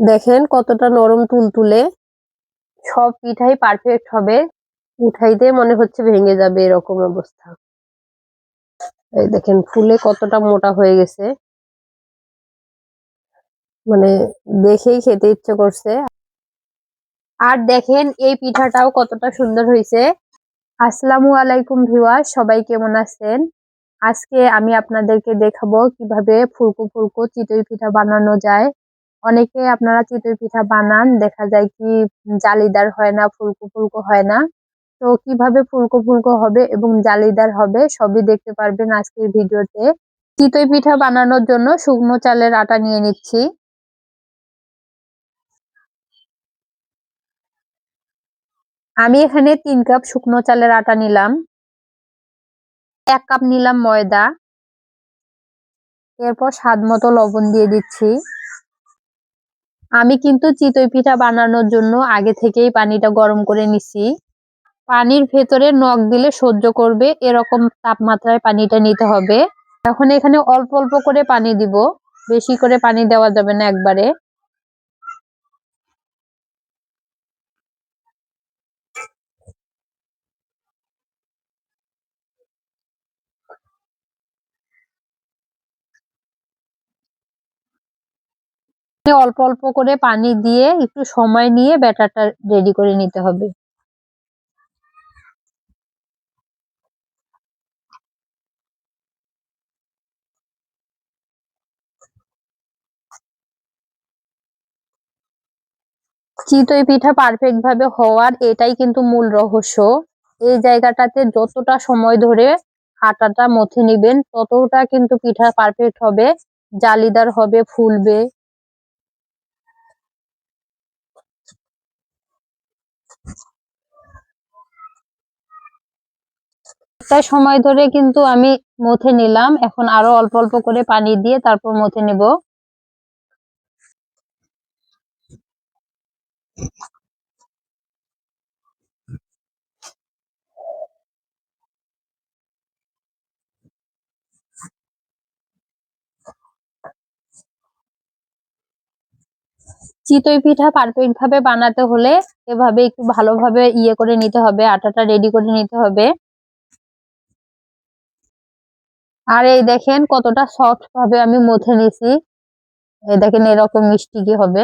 দেখেন কতটা নরম তুলতুলে। সব পিঠাই পারফেক্ট হবে। উঠাইতে মনে হচ্ছে ভেঙে যাবে এরকম অবস্থা। এই দেখেন ফুলে কতটা মোটা হয়ে গেছে। মানে দেখেই খেতে ইচ্ছে করছে। আর দেখেন এই পিঠাটাও কতটা সুন্দর হয়েছে। আসসালামু আলাইকুম ভিউয়ার সবাই কেমন আছেন? আজকে আমি আপনাদেরকে দেখাবো কীভাবে ফুলকো ফুলকো চিতই পিঠা বানানো যায়। অনেকে আপনারা চিতই পিঠা বানান, দেখা যায় কি জালিদার হয় না, ফুলকো ফুলকো হয় না। তো কীভাবে ফুলকো ফুলকো হবে এবং জালিদার হবে সবই দেখতে পারবেন আজকের ভিডিওতে। চিতই পিঠা বানানোর জন্য শুকনো চালের আটা নিয়ে নিচ্ছি। আমি এখানে তিন কাপ শুকনো চালের আটা নিলাম। এক কাপ নিলাম ময়দা। এরপর স্বাদ মতো লবণ দিয়ে দিচ্ছি। আমি কিন্তু চিতই পিঠা বানানোর জন্য আগে থেকেই পানিটা গরম করে নিছি। পানির ভেতরে নখ দিলে সহ্য করবে, এরকম তাপমাত্রায় পানিটা নিতে হবে। এখন এখানে অল্প অল্প করে পানি দিব, বেশি করে পানি দেওয়া যাবে না একবারে। অল্প অল্প করে পানি দিয়ে একটু সময় নিয়ে ব্যাটারটা রেডি করে নিতে হবে। চিতই পিঠা পারফেক্ট ভাবে হওয়ার এটাই কিন্তু মূল রহস্য। এই জায়গাটাতে যতটা সময় ধরে আটাটা মথে নিবেন ততটা কিন্তু পিঠা পারফেক্ট হবে, জালিদার হবে, ফুলবে। একটা সময় ধরে কিন্তু আমি মথে নিলাম। এখন আরও অল্প অল্প করে পানি দিয়ে তারপর মথে নেব। চিতই পিঠা পারফেক্ট ভাবে বানাতে হলে এভাবে একটু ভালোভাবে ইয়ে করে নিতে হবে, আটাটা রেডি করে নিতে হবে। আর এই দেখেন কতটা সফট ভাবে আমি মুথে নিছি। এই দেখেন এরকম মিষ্টি কি হবে।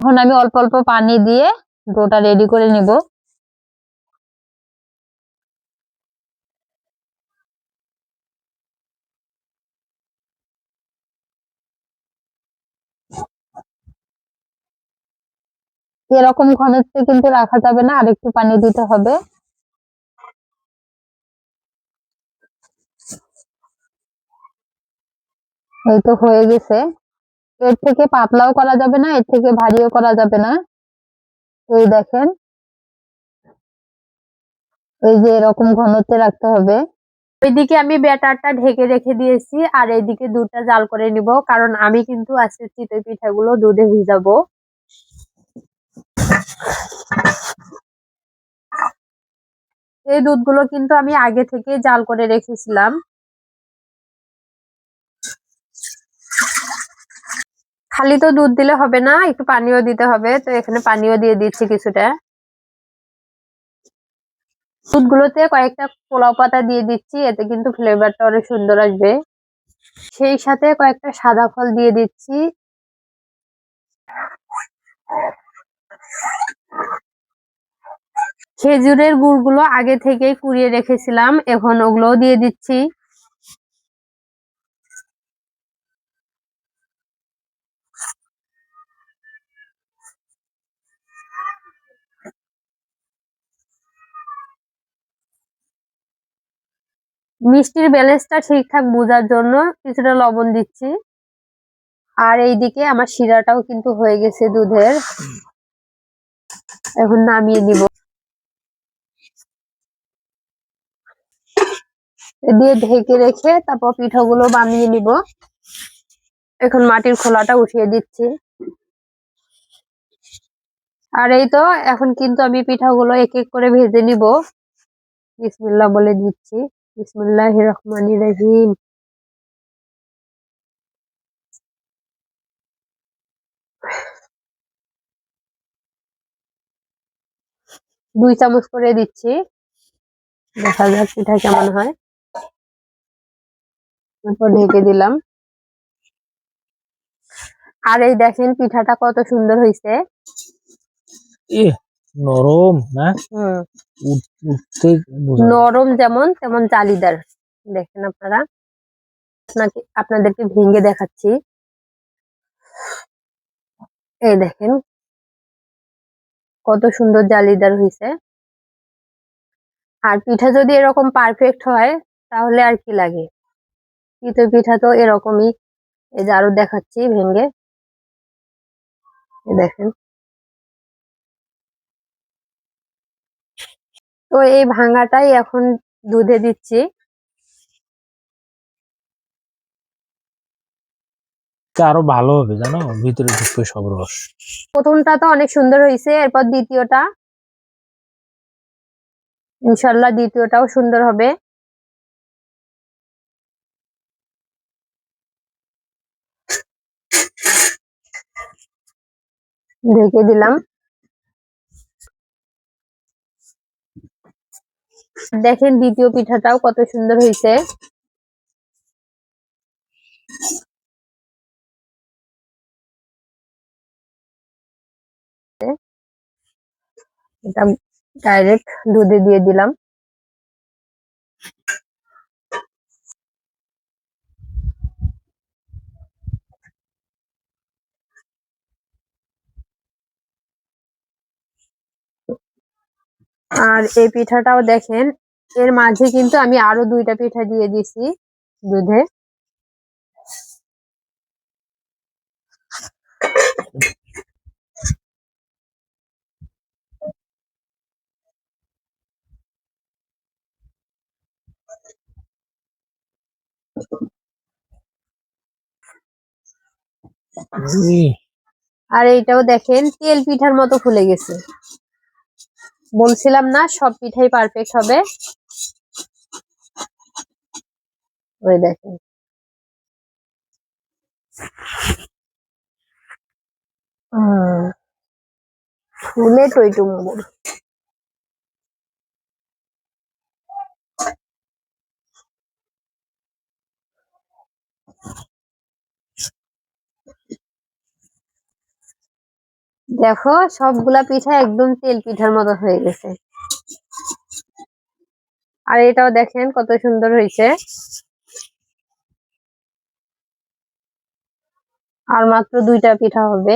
এখন আমি অল্প অল্প পানি দিয়ে ডোটা রেডি করে নিব। এরকম ঘনত্বে কিন্তু রাখা যাবে না আর একটু পানি দিতে হবে। এই তো হয়ে গেছে। এর থেকে পাতলাও করা যাবে না, এর থেকে ভারীও করা যাবে না। এই দেখেন। এই যে এরকম ঘনত্বে রাখতে হবে। ওইদিকে আমি ব্যাটারটা ঢেকে রেখে দিয়েছি, আর এইদিকে দুধটা জাল করে নিব, কারণ আমি কিন্তু আজকে চিতই পিঠাগুলো দুধে ভিজাবো। এই দুধগুলো কিন্তু আমি আগে থেকে জাল করে রেখেছিলাম। খালি তো দুধ দিলে হবে না, একটু পানিও দিতে হবে, তো এখানে পানিও দিয়ে দিচ্ছি কিছুটা। দুধগুলোতে কয়েকটা পোলাও পাতা দিয়ে দিচ্ছি, এতে কিন্তু ফ্লেভারটা অনেক সুন্দর আসবে। সেই সাথে কয়েকটা সাদা ফল দিয়ে দিচ্ছি। খেজুরের গুড়গুলো আগে থেকেই কুড়িয়ে রেখেছিলাম, এখন ওগুলোও দিয়ে দিচ্ছি। মিষ্টির ব্যালেন্সটা ঠিকঠাক বোঝার জন্য কিছুটা লবণ দিচ্ছি। আর এইদিকে আমার শিরাটাও কিন্তু হয়ে গেছে দুধের। এখন নামিয়ে দিব দিয়ে ঢেকে রেখে তারপর পিঠাগুলো বানিয়ে নিব। এখন মাটির খোলাটা উঠিয়ে দিচ্ছি। আর এই তো, এখন কিন্তু আমি পিঠাগুলো এক এক করে ভেজে নিব। বিসমিল্লাহ বলে দিচ্ছি। বিসমুল্লাহ দুই চামচ করে দিচ্ছি। দেখা যাক পিঠা কেমন হয়। তারপর ঢেকে দিলাম। আর এই দেখেন পিঠাটা কত সুন্দর হয়েছে নরম না উঠতে নরম যেমন তেমন জালিদার দেখেন আপনারা। আপনাকে আপনাদেরকে ভেঙে দেখাচ্ছি। এই দেখেন। কত সুন্দর জালিদার হয়েছে আর পিঠা যদি এরকম পারফেক্ট হয় তাহলে আর কি লাগে? চিতই পিঠা তো এরকমই। এই যে আরও দেখাচ্ছি ভেঙে। দেখেন। তো এই ভাঙাটাই এখন দুধে দিচ্ছি। আরও ভালো হবে জানো? ভিতরে ঢুকবে সব রস। প্রথমটা তো অনেক সুন্দর হয়েছে এরপর দ্বিতীয়টা। ইনশাল্লাহ দ্বিতীয়টাও সুন্দর হবে। ঢেকে দিলাম। দেখেন দ্বিতীয় পিঠাটাও কত সুন্দর হয়েছে। এটা ডাইরেক্ট দুধে দিয়ে দিলাম। আর এই পিঠাটাও দেখেন এর মাঝে কিন্তু আমি আরও দুইটা পিঠা দিয়ে দিছি দুধে। আর এইটাও দেখেন তেল পিঠার মতো ফুলে গেছে। বলছিলাম না সব পিঠাই পারফেক্ট হবে। ওই দেখেন। ফুলে টইটুম্বুর দেখো, সবগুলা পিঠা একদম তেল পিঠার মতো হয়ে গেছে। আর এটাও দেখেন কত সুন্দর হয়েছে। আর মাত্র দুইটা পিঠা হবে।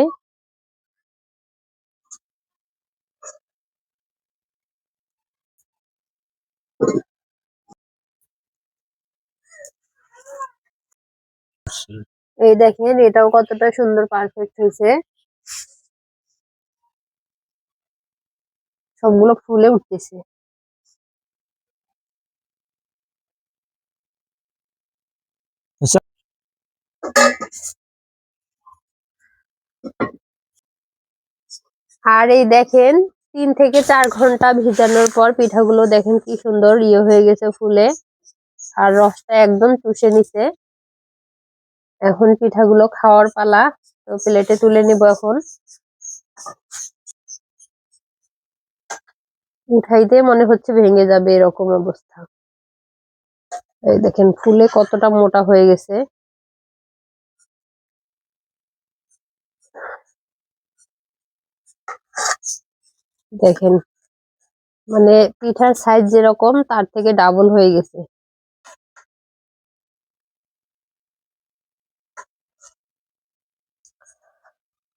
এই দেখেন, এটাও কতটা সুন্দর পারফেক্ট হয়েছে। সবগুলো ফুলে উঠতেছে। আচ্ছা। আর এই দেখেন তিন থেকে চার ঘণ্টা ভিজানোর পর পিঠাগুলো দেখেন কি সুন্দর ইয়ে হয়ে গেছে ফুলে। আর রসটা একদম চুষে নিছে। এখন পিঠাগুলো খাওয়ার পালা তো প্লেটে তুলে নিব এখন। উঠাইতে মনে হচ্ছে ভেঙে যাবে এরকম অবস্থা। এই দেখেন, ফুলে কতটা মোটা হয়ে গেছে। দেখেন মানে পিঠার সাইজ যেরকম, তার থেকে ডাবল হয়ে গেছে।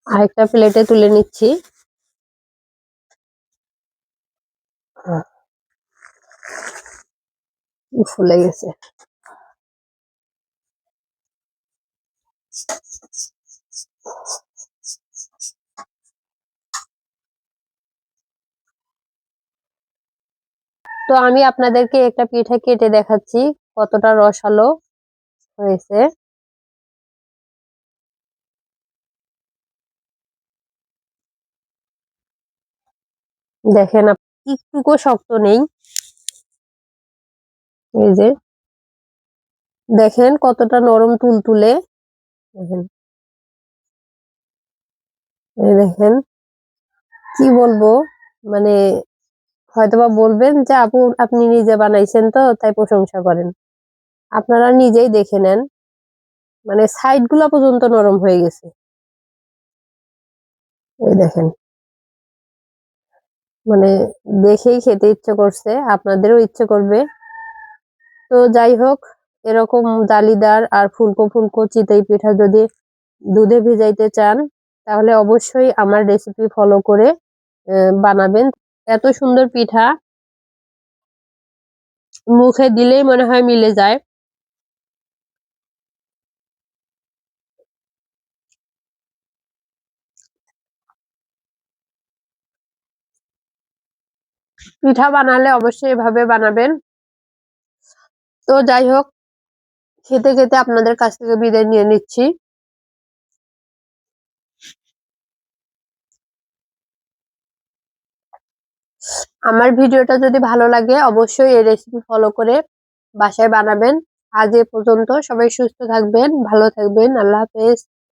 আরেকটা প্লেটে তুলে নিচ্ছি। ফুলে গেছে। তো আমি আপনাদেরকে একটা পিঠা কেটে দেখাচ্ছি কতটা রসালো হয়েছে। দেখেন একটুকু শক্ত নেই। এই যে, দেখেন কতটা নরম তুলতুলে। দেখেন। এই দেখেন, কি বলব? মানে হয়তোবা বলবেন যে, আপু, আপনি নিজে বানাইছেন তো, তাই প্রশংসা করেন। আপনারা নিজেই দেখে নেন। মানে সাইডগুলা পর্যন্ত নরম হয়ে গেছে। এই দেখেন। মানে দেখেই খেতে ইচ্ছে করছে, আপনাদেরও ইচ্ছে করবে। তো যাই হোক, এরকম জালিদার আর ফুলকো ফুলকো চিতই পিঠা যদি দুধে ভিজাইতে চান, তাহলে অবশ্যই আমার রেসিপি ফলো করে বানাবেন। এত সুন্দর পিঠা। মুখে দিলেই মনে হয় মিলে যায়। পিঠা বানালে অবশ্যই এভাবে বানাবেন। তো যাই হোক, খেতে খেতে আপনাদের কাছ থেকে বিদায় নিয়ে নিচ্ছি। আমার ভিডিওটা যদি ভালো লাগে, অবশ্যই এই রেসিপি ফলো করে বাসায় বানাবেন। আজ এ পর্যন্ত সবাই সুস্থ থাকবেন, ভালো থাকবেন, আল্লাহ হাফেজ।